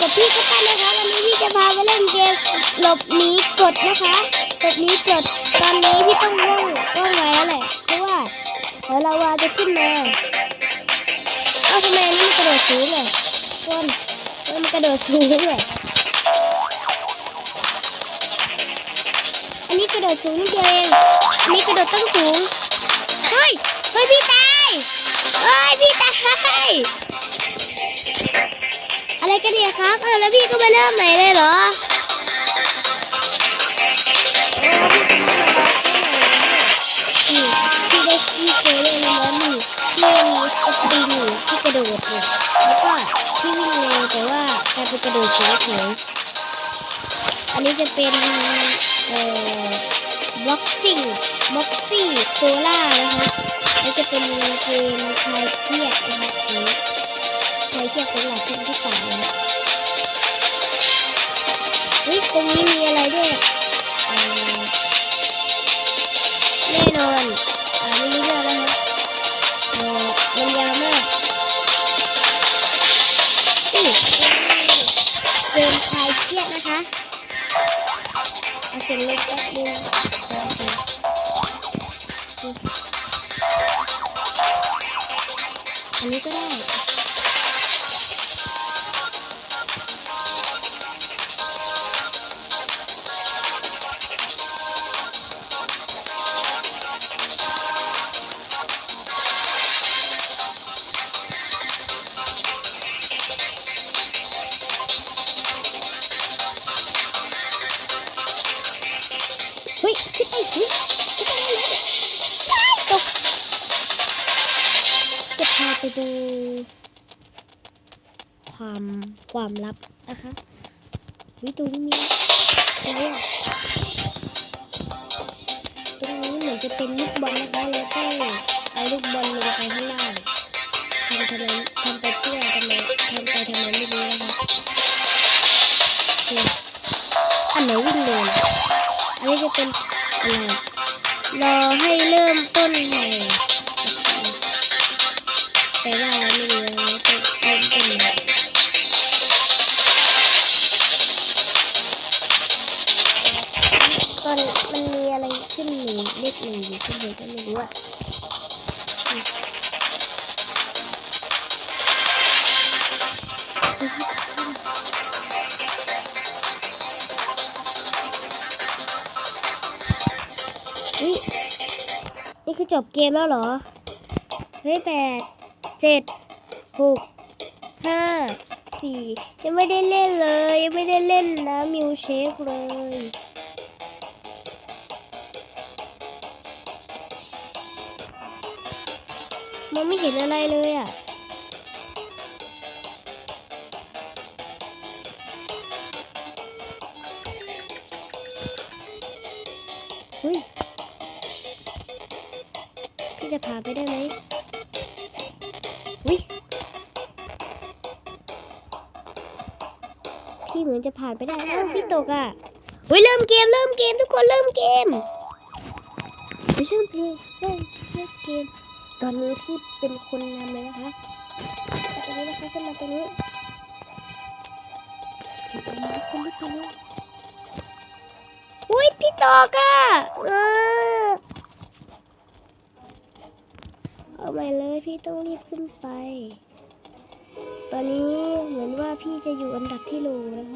กับพี่ก็ตั้นะคะวันนี้พี่จะพาไปเล่นเกมหลบหนีกดนะคะหลบหนีกดตอนนี้พี่ต้องว่องว่องไวแล้วแหละเพราะว่าเดี๋ยวลาวาจะขึ้นมาเอ้าทำไมนนี้มันกระโดดสูงอะคนมันกระโดดสูงอะอันนี้กระโดดสูงนิดเดียวเองอันนี้กระโดดตั้งสูงเฮ้ยเฮ้ยพี่ตายเฮ้ยพี่ตาย ครับเออแล้วพี่ก็มาเริ่มใหม่เลยเหรอพี่ได้พี่เคยเล่นแล้วนี่ที่มีสปริงที่กระโดดเนี่ยแล้วก็ที่วิ่งเร็วแต่ว่ากลายเป็นกระโดดเฉยๆอันนี้จะเป็นเอ่อบล็อกซิ่งบ็อกซี่โคล่านะคะแล้วจะเป็นเกมคลายเครียดนะคะอันนี้คลายเครียดสำหรับคนที่ต่างนะ เฮ้ยตรงนี้มีอะไรด้วย พาไปดูความความลับนะคะวิตรงนี้มีอะไรตรงนี้เหมือนจะเป็นลูกบอลนะคะเราต้องเอาลูกบอลลงไปข้างล่างทำทำไมทำไปเพื่อทำไมทำไปทำไมไม่รู้นะคะอันไหนวิ่งเร็วอันนี้จะเป็นอะไรรอให้เริ่มต้นใหม่ แต่ว่าไม่รู้ไรต้องเริ่มต้นม่ตอนมันมีอะไรขึ้นหนึ่งเลขหนึ่งอยู่ขึ้นบนก็ไม่รู้อะอุ๊นี่คือจบเกมแล้วเหรอ เฮ้ยแปด เจ็ดหกห้าสี่ยังไม่ได้เล่นเลย ยังไม่ได้เล่นนะมิวเชคเลยมองไม่เห็นอะไรเลยอะเฮ้ยพี่จะพาไปได้ไหม พี่เหมือนจะผ่านไปได้อ้าวพี่ตกอะวิเริ่มเกมเริ่มเกมทุกคนเริ่มเกมเฮ้ยเริ่มเกมเริ่มเริ่มเกม ตอนนี้พี่เป็นคนนำเลยนะคะมาตรงนี้นะคะขึ้นมาตรงนี้พี่ตรงนี้ทุกคนทุกคนเลยอุ้ยพี่ตกอะเออเอาใหม่เลยพี่ต้องรีบขึ้นไป ตอนนี้เหมือนว่าพี่จะอยู่อันดับที่โลนะค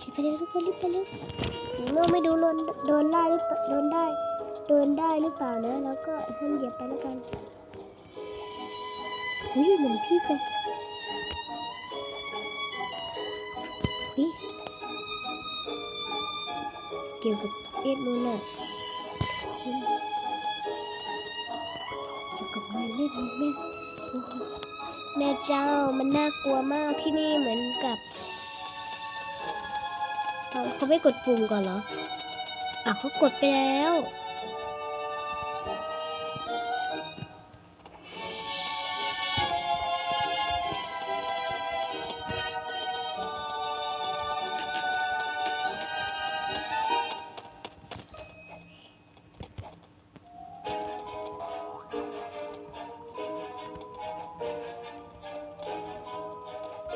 รีบไปเร็วทุกคนรีบไปเร็วสีม่วงไม่ดูโดนโดนได้หรือเปล่าโดนได้โดนได้หรือเปล่านะแล้วก็ห้ามเหยียบไปแล้วกันอุ้ยเหมือนพี่จะอุ้ยเกี่ยวกับ เอ็ดมูนอะเกี่ยวกับงานเล่นแม่แม่เจ้ามันน่ากลัวมากที่นี่เหมือนกับเอาเขาไม่กดปุ่มก่อนเหรออะเขากดไปแล้ว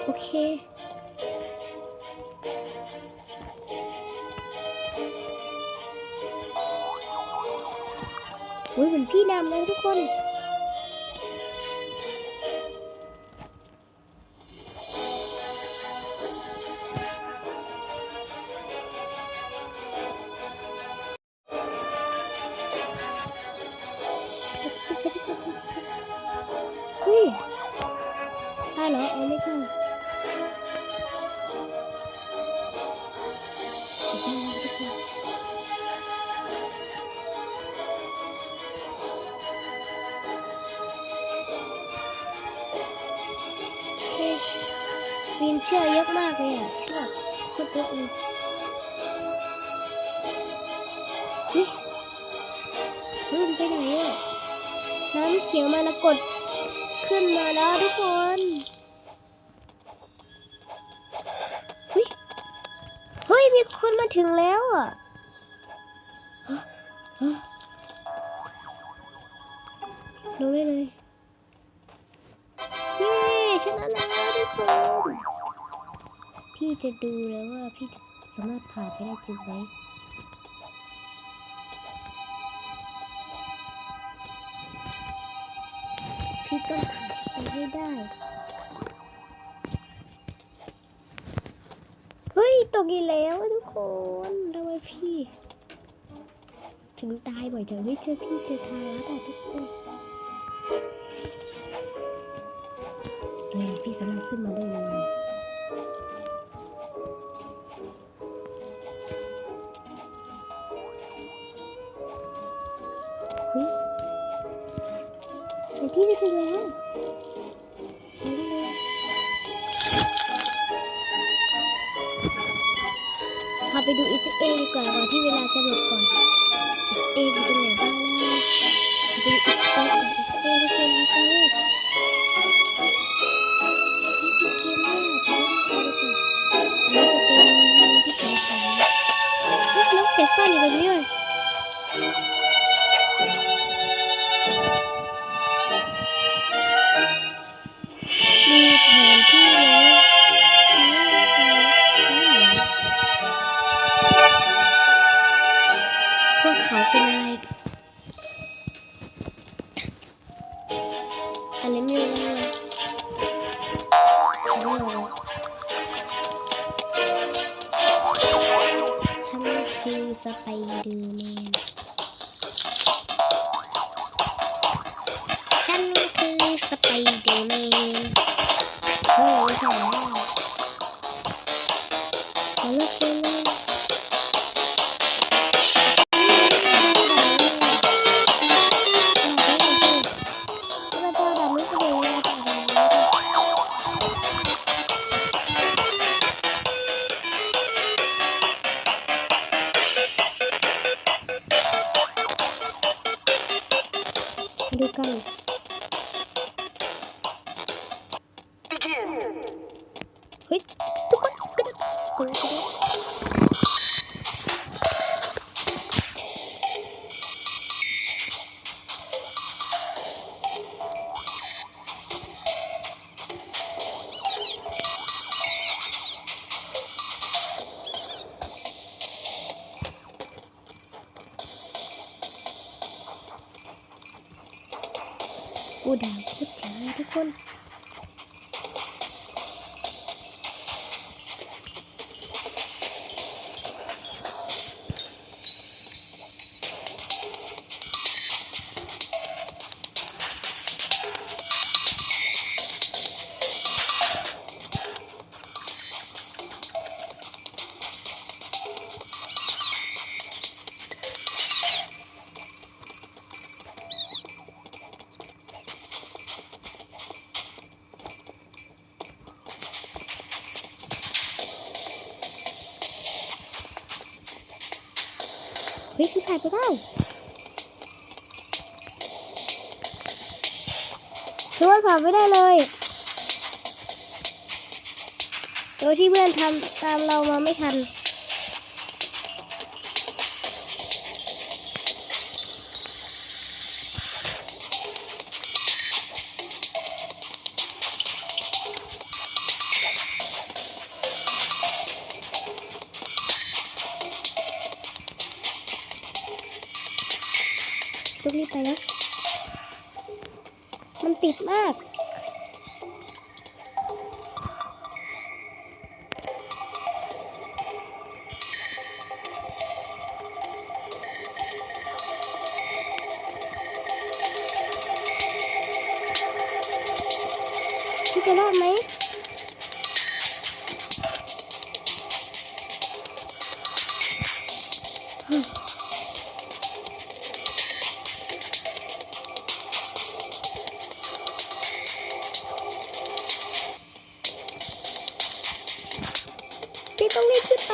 โอเค อุ้ยเหมือนพี่นำเลยทุกคน วินเชือกเยอะมากเลยอะเชือกโคตรเยอะเลยเฮ้ยเฮ้ยมันไปไหนอะน้ำเขียวมรกตขึ้นมาแล้วทุกคนเฮ้ยเฮ้ยมีคนมาถึงแล้วอะลงได้เลย ชนะแล้วทุกคนพี่จะดูแล้วว่าพี่จะสามารถผ่านไปได้จริงไหมพี่ต้องผ่านไปให้ได้ เฮ้ย ตกอีกแล้วทุกคนทำไมพี่ ถึงตายบ่อยจังเฮ้ยเจอพี่เจอทางลัดอะทุกคน สามารถขึ้นมาได้เลยเดี๋ยวพี่จะถึงแล้วพาไปดูอีสเอดีกว่าก่อนที่เวลาจะหมดก่อนอีสเออยู่ตรงไหนบ้างนะไปดูอีสเอก่อนอีสเอทุกคนอีสเอ ขาเป็นอะไรอันนี้ไม่รู้เลยไม่รู้ฉันคือสไปเดอร์แมนฉันคือสไปเดอร์แมนโอ้ยทำไมขอเลิกเลยเลย ดูกั ดังโคตรเจ๋งเลยทุกคน เฮ้ยพี่ผ่านไปได้สวนผ่านไม่ได้เลยโดยที่เพื่อนทำตามเรามาไม่ทัน ไปนะ มันติดมาก พี่จะรอดไหม ต้องรีบขึ้นไป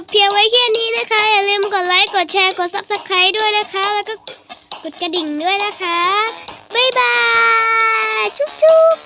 บเพียงไว้แค่นี้นะคะ อย่าลืมกดไลค์ กดแชร์ กด subscribe ด้วยนะคะ แล้วก็กดกระดิ่งด้วยนะคะ บ๊ายบาย จุ๊บจุ๊บ